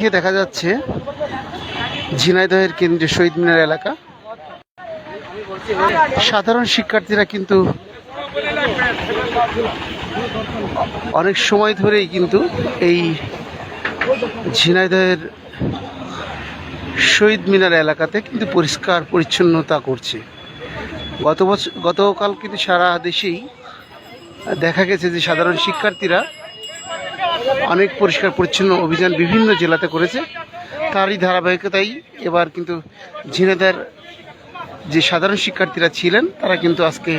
এদিকে দেখা যাচ্ছে ঝিনাইদহের কেন্দ্রীয় শহীদ মিনার এলাকা। সাধারণ শিক্ষার্থীরা কিন্তু অনেক সময় ধরেই কিন্তু এই ঝিনাইদহের শহীদ মিনার এলাকাতে কিন্তু পরিষ্কার পরিচ্ছন্নতা করছে। গত বছর গতকাল কিন্তু সারা দেশেই দেখা গেছে যে সাধারণ শিক্ষার্থীরা অনেক পরিষ্কার পরিচ্ছন্ন অভিযান বিভিন্ন জেলাতে করেছে। তারই ধারাবাহিকতাই এবার কিন্তু ঝিনাইদার যে সাধারণ শিক্ষার্থীরা ছিলেন, তারা কিন্তু আজকে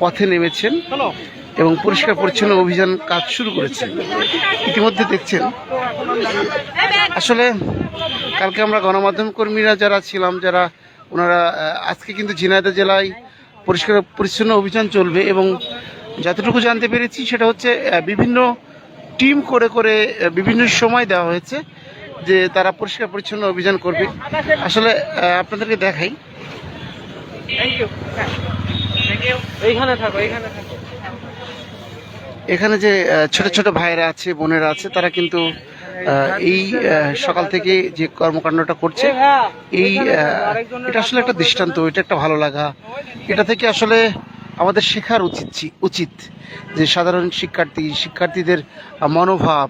পথে নেমেছেন এবং পরিষ্কার পরিচ্ছন্ন অভিযান কাজ শুরু করেছেন। ইতিমধ্যে দেখছেন। আসলে কালকে আমরা গণমাধ্যম কর্মীরা যারা ছিলাম, যারা ওনারা আজকে কিন্তু ঝিনাইদহ জেলায় পরিষ্কার পরিচ্ছন্ন অভিযান চলবে এবং যতটুকু জানতে পেরেছি সেটা হচ্ছে বিভিন্ন টিম করে করে বিভিন্ন সময় দেওয়া হয়েছে যে তারা পরিষ্কার পরিচ্ছন্ন অভিযান করবে। আসলে আপনাদেরকে দেখাই। এখানে যে ছোট ছোট ভাইয়েরা আছে বোনেরা আছে তারা কিন্তু এই সকাল থেকে যে কর্মকাণ্ডটা করছে এই এটা আসলে একটা দৃষ্টান্ত এটা একটা ভালো লাগা। এটা থেকে আসলে আমাদের শেখার উচিত উচিত যে সাধারণ শিক্ষার্থী শিক্ষার্থীদের মনোভাব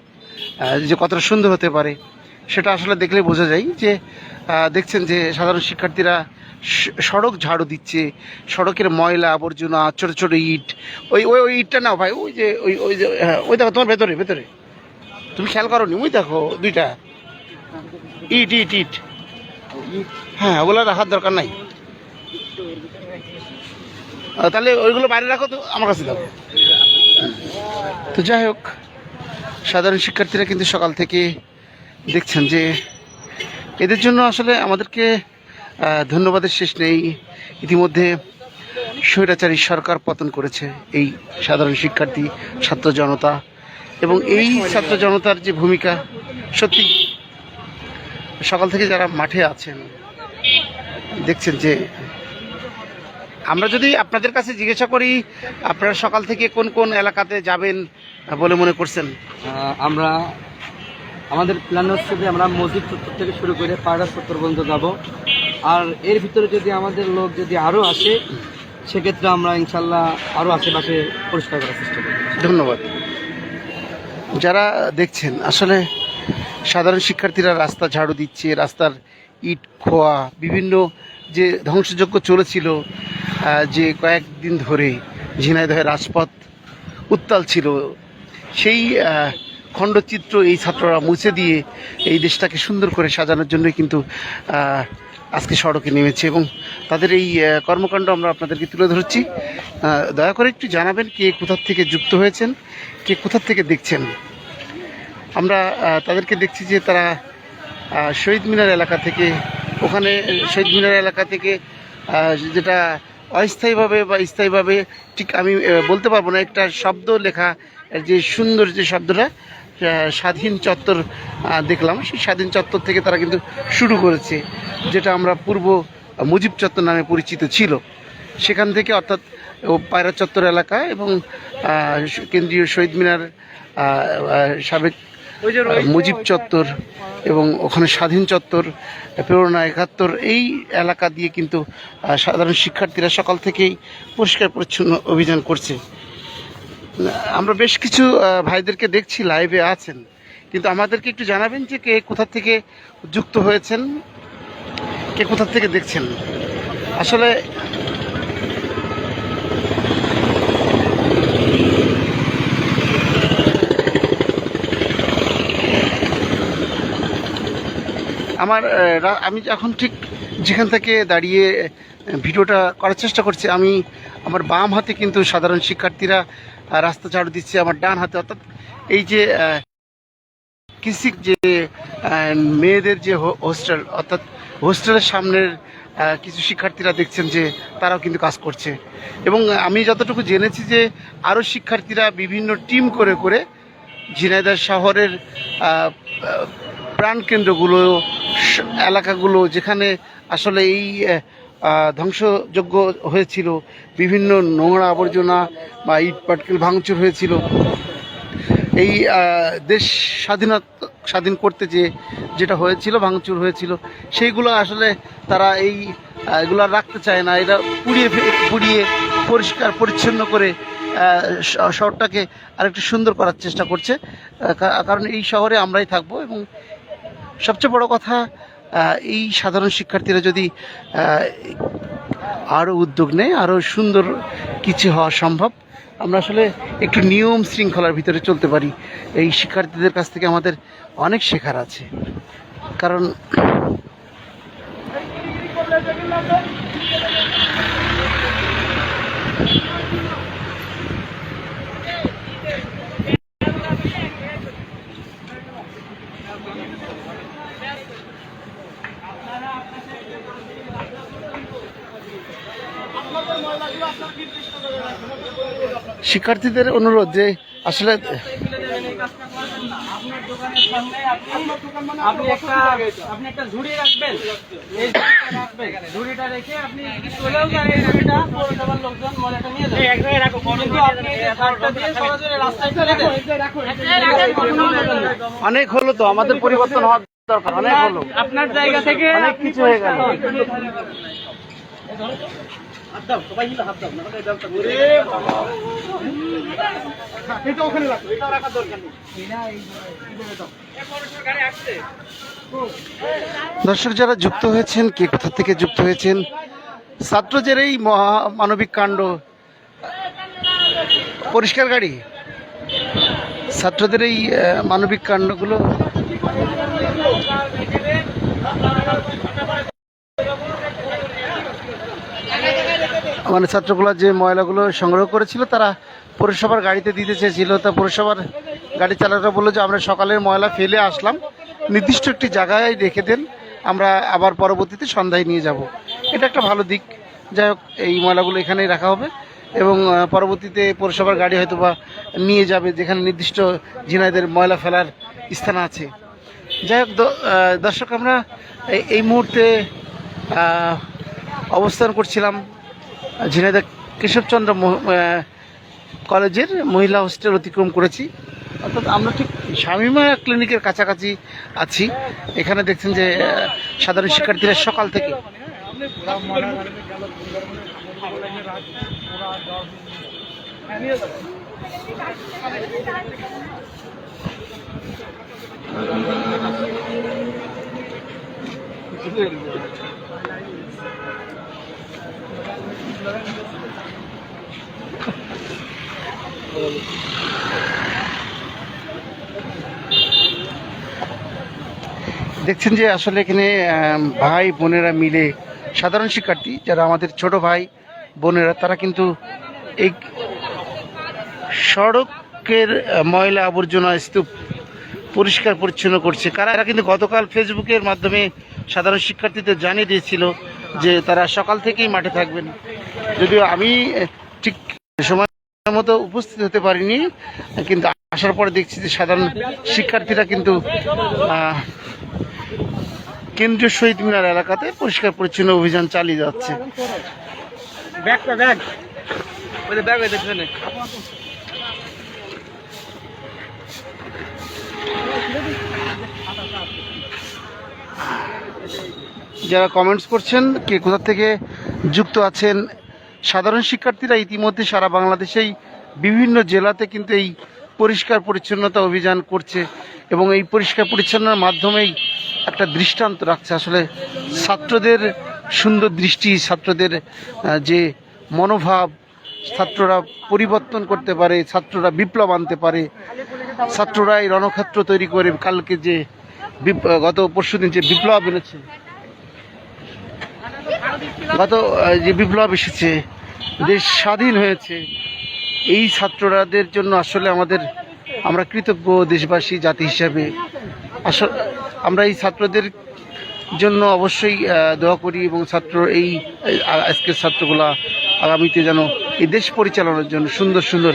যে কতটা সুন্দর হতে পারে সেটা আসলে দেখলে বোঝা যায় যে দেখছেন যে সাধারণ শিক্ষার্থীরা সড়ক ঝাড়ু দিচ্ছে সড়কের ময়লা আবর্জনা ছোটো ছোটো ইট ওই ওই ওই ইটটা নাও ভাই ওই যে ওই ওই যে হ্যাঁ, ওই দেখো তোমার ভেতরে ভেতরে। তুমি খেয়াল করো নি ওই দেখো দুইটা। ইট ইট ইট। হ্যাঁ ওগুলো রাখার দরকার নাই। তাহলে ওইগুলো বাইরে রাখো তো, আমার কাছে দাও। তো যাই হোক, সাধারণ শিক্ষার্থীরা কিন্তু সকাল থেকে দেখছেন যে এদের জন্য আসলে আমাদেরকে ধন্যবাদের শেষ নেই। ইতিমধ্যে স্বৈরাচারী সরকার পতন করেছে এই সাধারণ শিক্ষার্থী, ছাত্র জনতা। এবং এই ছাত্র জনতার যে ভূমিকা, সত্যি সকাল থেকে যারা মাঠে আছেন, দেখছেন যে আমরা যদি আপনাদের কাছে জিজ্ঞাসা করি আপনারা সকাল থেকে কোন কোন এলাকাতে যাবেন বলে মনে করছেন? আমরা আমাদের প্ল্যান হচ্ছে যে আমরা মসজিদ চত্বর থেকে শুরু করে পায়রা চত্বর পর্যন্ত যাব। আর এর ভিতরে যদি আমাদের লোক যদি আরও আসে সেক্ষেত্রে আমরা ইনশাল্লাহ আরও আশেপাশে পরিষ্কার করার চেষ্টা করব। ধন্যবাদ। যারা দেখছেন আসলে সাধারণ শিক্ষার্থীরা রাস্তা ঝাড়ু দিচ্ছে রাস্তার ইট খোয়া বিভিন্ন যে ধ্বংসযজ্ঞ চলেছিল যে কয়েকদিন ধরে ঝিনাইদহের রাজপথ উত্তাল ছিল, সেই খণ্ডচিত্র এই ছাত্ররা মুছে দিয়ে এই দেশটাকে সুন্দর করে সাজানোর জন্যই কিন্তু আজকে সড়কে নেমেছে এবং তাদের এই কর্মকাণ্ড আমরা আপনাদেরকে তুলে ধরছি। দয়া করে একটু জানাবেন কে কোথার থেকে যুক্ত হয়েছেন, কে কোথার থেকে দেখছেন। আমরা তাদেরকে দেখছি যে তারা শহীদ মিনার এলাকা থেকে, ওখানে শহীদ মিনার এলাকা থেকে যেটা অস্থায়ীভাবে বা স্থায়ীভাবে ঠিক আমি বলতে পারব না, একটা শব্দ লেখা, যে সুন্দর যে শব্দটা স্বাধীন চত্বর দেখলাম, সেই স্বাধীন চত্বর থেকে তারা কিন্তু শুরু করেছে, যেটা আমরা পূর্ব মুজিব চত্বর নামে পরিচিত ছিল। সেখান থেকে অর্থাৎ পায়রা চত্বর এলাকা এবং কেন্দ্রীয় শহীদ মিনার সাবেক মুজিব চত্বর এবং ওখানে স্বাধীন চত্বর প্রেরণা একাত্তর এই এলাকা দিয়ে কিন্তু সাধারণ শিক্ষার্থীরা সকাল থেকেই পরিষ্কার পরিচ্ছন্ন অভিযান করছে। আমরা বেশ কিছু ভাইদেরকে দেখছি লাইভে আছেন। কিন্তু আমাদেরকে একটু জানাবেন যে কে কোথা থেকে যুক্ত হয়েছেন কে কোথা থেকে দেখছেন? আসলে আমার আমি এখন ঠিক যেখান থেকে দাঁড়িয়ে ভিডিওটা করার চেষ্টা করছি, আমি আমার বাম হাতে কিন্তু সাধারণ শিক্ষার্থীরা রাস্তা ঝাড়ু দিচ্ছে আমার ডান হাতে, অর্থাৎ এই যে কৃষিক যে মেয়েদের যে হোস্টেল, অর্থাৎ হোস্টেলের সামনের কিছু শিক্ষার্থীরা দেখছেন যে তারাও কিন্তু কাজ করছে। এবং আমি যতটুকু জেনেছি যে আরও শিক্ষার্থীরা বিভিন্ন টিম করে করে ঝিনাইদহ শহরের প্রাণকেন্দ্রগুলো এলাকাগুলো যেখানে আসলে এই ধ্বংসযোগ্য হয়েছিল, বিভিন্ন নোংরা আবর্জনা বা ইট পাটকেল ভাঙচুর হয়েছিল। এই দেশ স্বাধীনতা, স্বাধীন করতে যে, যেটা হয়েছিল, ভাঙচুর হয়েছিল, সেইগুলো আসলে তারা এই এগুলো রাখতে চায় না। এটা পুড়িয়ে পুড়িয়ে পরিষ্কার, পরিচ্ছন্ন করে শহরটাকে আরেকটু সুন্দর করার চেষ্টা করছে। কারণ এই শহরে আমরাই থাকব এবং সবচেয়ে বড় কথা এই সাধারণ শিক্ষার্থীরা যদি আরও উদ্যোগ নেয় আরও সুন্দর কিছু হওয়া সম্ভব, আমরা আসলে একটু নিয়ম শৃঙ্খলার ভিতরে চলতে পারি। এই শিক্ষার্থীদের কাছ থেকে আমাদের অনেক শেখার আছে। কারণ শিক্ষার্থীদের অনুরোধ যে আসলে আপনি একটা আপনি একটা ঝুড়ি রাখবেন। এই রাখবেন। ঝুড়িটা রেখে আপনি চলেও যান এই ঝুড়িটা। পৌরসভার লোকজন ময়লাটা নিয়ে যাবে। কিন্তু আপনি এই দিয়ে সরাসরি রাস্তায় ফেলে দেন কখনো নেবেন না। অনেক হলো তো আমাদের পরিবর্তন হওয়ার দরকার অনেক হলো। আপনার জায়গা থেকে অনেক কিছু হয়ে গেল। দর্শক যারা যুক্ত হয়েছেন কে কোথা থেকে যুক্ত হয়েছেন ছাত্রদের এই মহা মানবিক কাণ্ড। পরিষ্কার গাড়ি। ছাত্রদের এই মানবিক কাণ্ডগুলো। মানে ছাত্রগুলো যে ময়লাগুলো সংগ্রহ করেছিল, তারা পৌরসভার গাড়িতে দিতে চেয়েছিল। তা পৌরসভার গাড়ি চালকরা বলল যে, আমরা সকালের ময়লা ফেলে আসলাম। নির্দিষ্ট একটি জায়গায় রেখে দেন। আমরা আবার পরবর্তীতে সন্ধ্যায় নিয়ে যাব। এটা একটা ভালো দিক। যাই হোক, এই ময়লাগুলো এখানেই রাখা হবে এবং পরবর্তীতে পৌরসভার গাড়ি হয়তো বা নিয়ে যাবে, যেখানে নির্দিষ্ট ঝিনাইদের ময়লা ফেলার স্থান আছে। যাই হোক দর্শক, আমরা এই মুহূর্তে অবস্থান করছিলাম ঝিনাইদহ কেশবচন্দ্র কলেজের মহিলা হোস্টেল অতিক্রম করেছি। অর্থাৎ আমরা ঠিক স্বামীমা ক্লিনিকের কাছাকাছি আছি। এখানে দেখছেন যে সাধারণ শিক্ষার্থীরা সকাল থেকে দেখছেন যে আসলে এখানে ভাই বোনেরা মিলে সাধারণ শিক্ষার্থী যারা আমাদের ছোট ভাই বোনেরা, তারা কিন্তু এই সড়কের ময়লা আবর্জনা স্তূপ পরিষ্কার পরিচ্ছন্ন করছে। কারা, এরা কিন্তু গতকাল ফেসবুকের মাধ্যমে সাধারণ শিক্ষার্থীদের জানিয়ে দিয়েছিল যে তারা সকাল থেকেই মাঠে থাকবেন। যদিও আমি ঠিক সময় মতো উপস্থিত হতে পারিনি কিন্তু আসার পরে দেখছি যে সাধারণ শিক্ষার্থীরা কিন্তু কেন্দ্রীয় শহীদ মিনার এলাকাতে পরিষ্কার পরিচ্ছন্ন অভিযান চালিয়ে যাচ্ছে। ব্যাগটা ব্যাগ ওই যে ব্যাগ যারা কমেন্টস করছেন, কে কোথা থেকে যুক্ত আছেন, সাধারণ শিক্ষার্থীরা ইতিমধ্যে সারা বাংলাদেশেই বিভিন্ন জেলাতে কিন্তু এই পরিষ্কার পরিচ্ছন্নতা অভিযান করছে এবং এই পরিষ্কার পরিচ্ছন্নতার মাধ্যমেই একটা দৃষ্টান্ত রাখছে। আসলে ছাত্রদের সুন্দর দৃষ্টি, ছাত্রদের যে মনোভাব, ছাত্ররা পরিবর্তন করতে পারে, ছাত্ররা বিপ্লব আনতে পারে, ছাত্ররা এই রণক্ষেত্র তৈরি করে কালকে যে গত পরশুদিন যে বিপ্লব এনেছে গত যে বিপ্লব এসেছে, দেশ স্বাধীন হয়েছে, এই ছাত্ররাদের জন্য আসলে আমাদের, আমরা কৃতজ্ঞ দেশবাসী, জাতি হিসাবে। আসলে আমরা এই ছাত্রদের জন্য অবশ্যই দোয়া করি এবং ছাত্র এই আজকের ছাত্রগুলা আগামীতে যেন এই দেশ পরিচালনার জন্য সুন্দর সুন্দর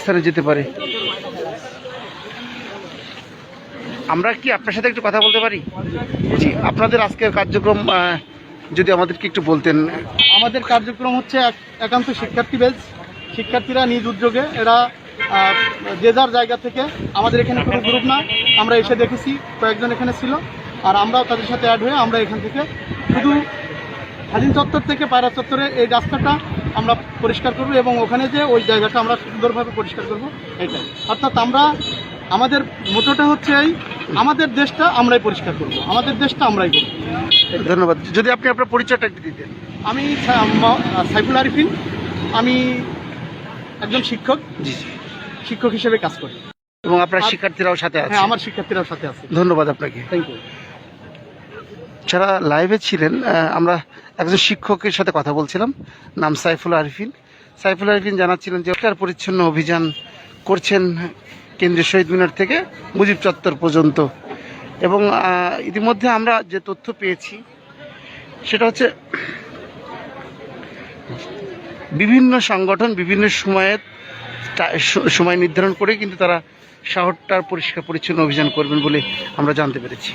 স্থানে যেতে পারে। আমরা কি আপনার সাথে একটু কথা বলতে পারি? জি, আপনাদের আজকের কার্যক্রম যদি আমাদেরকে একটু বলতেন। আমাদের কার্যক্রম হচ্ছে এক- একান্ত শিক্ষার্থী বেজ শিক্ষার্থীরা নিজ উদ্যোগে এরা যে যার জায়গা থেকে আমাদের এখানে কোনো গ্রুপ না, আমরা এসে দেখেছি, কয়েকজন এখানে ছিল, আর আমরাও তাদের সাথে অ্যাড হয়ে আমরা এখান থেকে শুধু স্বাধীন চত্বর থেকে পায়রা চত্বরে এই রাস্তাটা আমরা পরিষ্কার করব এবং ওখানে যে ওই জায়গাটা আমরা সুন্দরভাবে পরিষ্কার করব, এটাই। অর্থাৎ আমরা, আমাদের মোটোটা হচ্ছে এই আমাদের দেশটা আমরাই পরিষ্কার করব আমাদের দেশটা আমরাই করব। ধন্যবাদ। যদি আপনি আপনার পরিচয়টা একটু দিতেন। আমি সাইফুল আরিফিন আমি একজন শিক্ষক জি শিক্ষক হিসেবে কাজ করি। এবং আপনার শিক্ষার্থীরাও সাথে আছে। হ্যাঁ আমার শিক্ষার্থীরাও সাথে আছে। ধন্যবাদ আপনাকে। থ্যাংক ইউ যারা লাইভে ছিলেন আমরা একজন শিক্ষকের সাথে কথা বলছিলাম নাম সাইফুল আরিফিন। সাইফুল আরিফিন জানাচ্ছিলেন যে পরিচ্ছন্ন অভিযান করছেন কেন্দ্রীয় শহীদ মিনার থেকে মুজিব চত্বর পর্যন্ত। এবং ইতিমধ্যে আমরা যে তথ্য পেয়েছি, সেটা হচ্ছে বিভিন্ন সংগঠন বিভিন্ন সময়ে সময় নির্ধারণ করে কিন্তু তারা শহরটার পরিষ্কার পরিচ্ছন্ন অভিযান করবেন বলে আমরা জানতে পেরেছি।